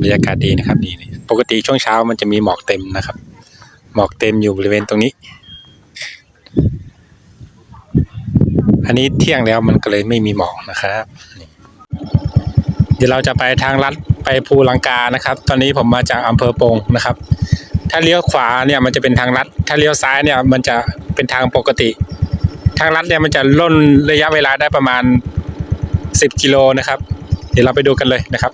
บรรยากาศดีนะครับนี่ปกติช่วงเช้ามันจะมีหมอกเต็มนะครับ หมอกเต็มอยู่บริเวณตรงนี้ อันนี้เที่ยงแล้วมันก็เลยไม่มีหมอกนะครับ เดี๋ยวเราจะไปทางลัดไปภูลังกานะครับ ตอนนี้ผมมาจากอำเภอปงนะครับ ถ้าเลี้ยวขวาเนี่ยมันจะเป็นทางลัด ถ้าเลี้ยวซ้ายเนี่ยมันจะเป็นทางปกติ ทางลัดเนี่ยมันจะล่นระยะเวลาได้ประมาณ 10 กิโลนะครับ เดี๋ยวเราไปดูกันเลยนะครับ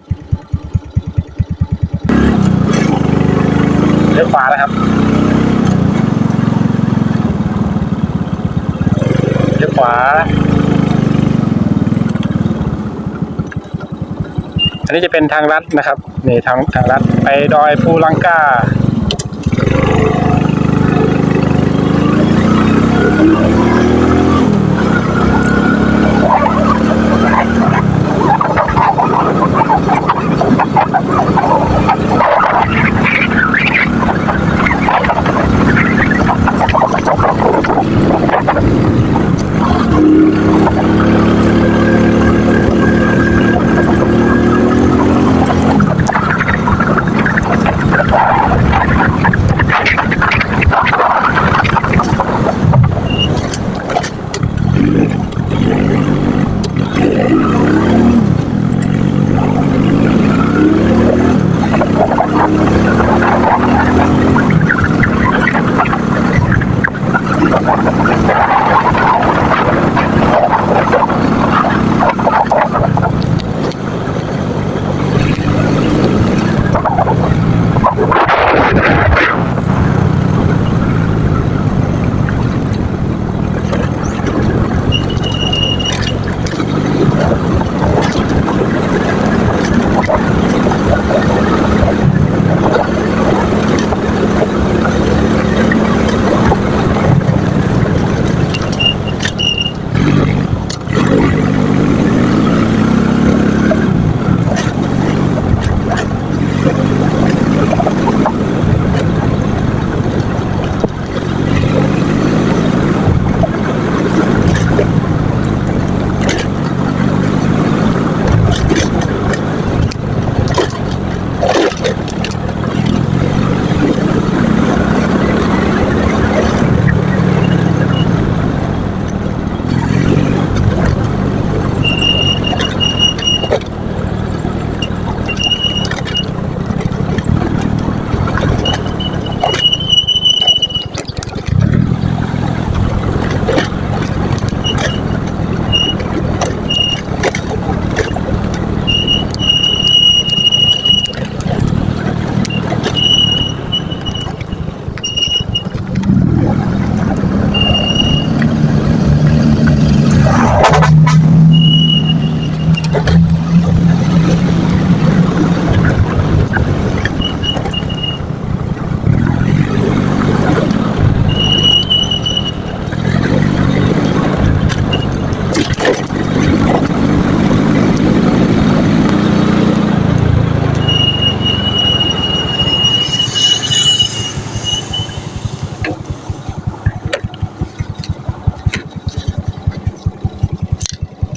เลี้ยว ขวานะครับเลี้ยวขวา อันนี้จะเป็นทางลัดนะครับ นี่ทางทางลัดไปดอยภูลังกา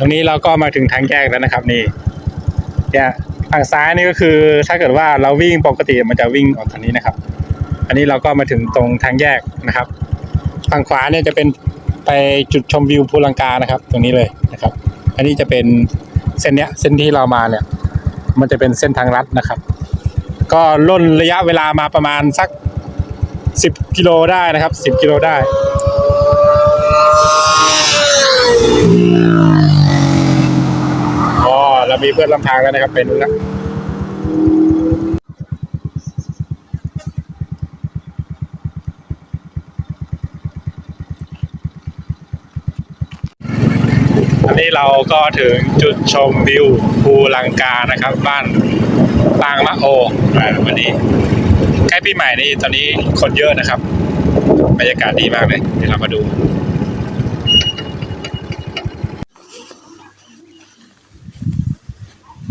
รงนี้เราก็มาถึงทางแยกแล้วนะครับ นี่เนี่ยทางซ้ายนี่ก็คือ ถ้าเกิดว่าเราวิ่งปกติมันจะวิ่งออกทางนี้นะครับ อันนี้เราก็มาถึงตรงทางแยกนะครับฝั่งขวาเนี่ยจะเป็นไปจุดชมวิวภูลังกานะครับ ตรงนี้เลยนะครับ อันนี้จะเป็นเส้นเนี้ยเส้นที่เรามาเนี่ย มันจะเป็นเส้นทางลัดนะครับ ก็ล่นระยะเวลามาประมาณสักสิบกิโลได้นะครับสิบกิโลได้ เรามีเพื่อนลำทางแล้วนะครับเป็นนะอันนี้เราก็ถึงจุดชมวิวภูลังกานะครับ บ้านปางมะโอวันนี้ใกล้ปีใหม่นี่ตอนนี้คนเยอะนะครับ บรรยากาศดีมากเลยเดี๋ยวเรามาดู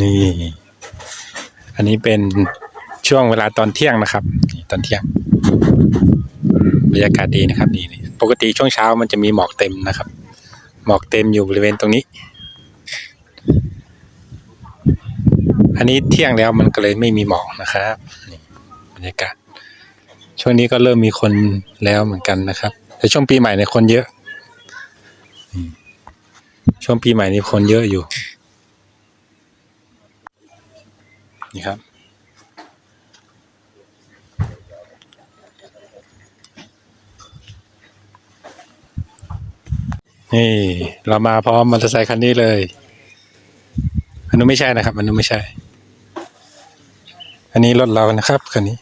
นี่ อันนี้เป็นช่วงเวลาตอนเที่ยงนะครับตอนเที่ยงบรรยากาศดีนะครับนี่นี่ปกติช่วงเช้ามันจะมีหมอกเต็มนะครับ หมอกเต็มอยู่บริเวณตรงนี้ อันนี้เที่ยงแล้วมันก็เลยไม่มีหมอกนะครับบรรยากาศ ช่วงนี้ก็เริ่มมีคนแล้วเหมือนกันนะครับ แต่ช่วงปีใหม่เนี่ยคนเยอะช่วงปีใหม่นี่คนเยอะอยู่ นี่ครับ นี่เรามาพร้อมมอเตอร์ไซค์คันนี้เลย อันนู้นไม่ใช่นะครับ อันนู้นไม่ใช่ อันนี้รถเรานะครับคันนี้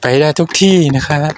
ไปได้ทุกที่นะครับ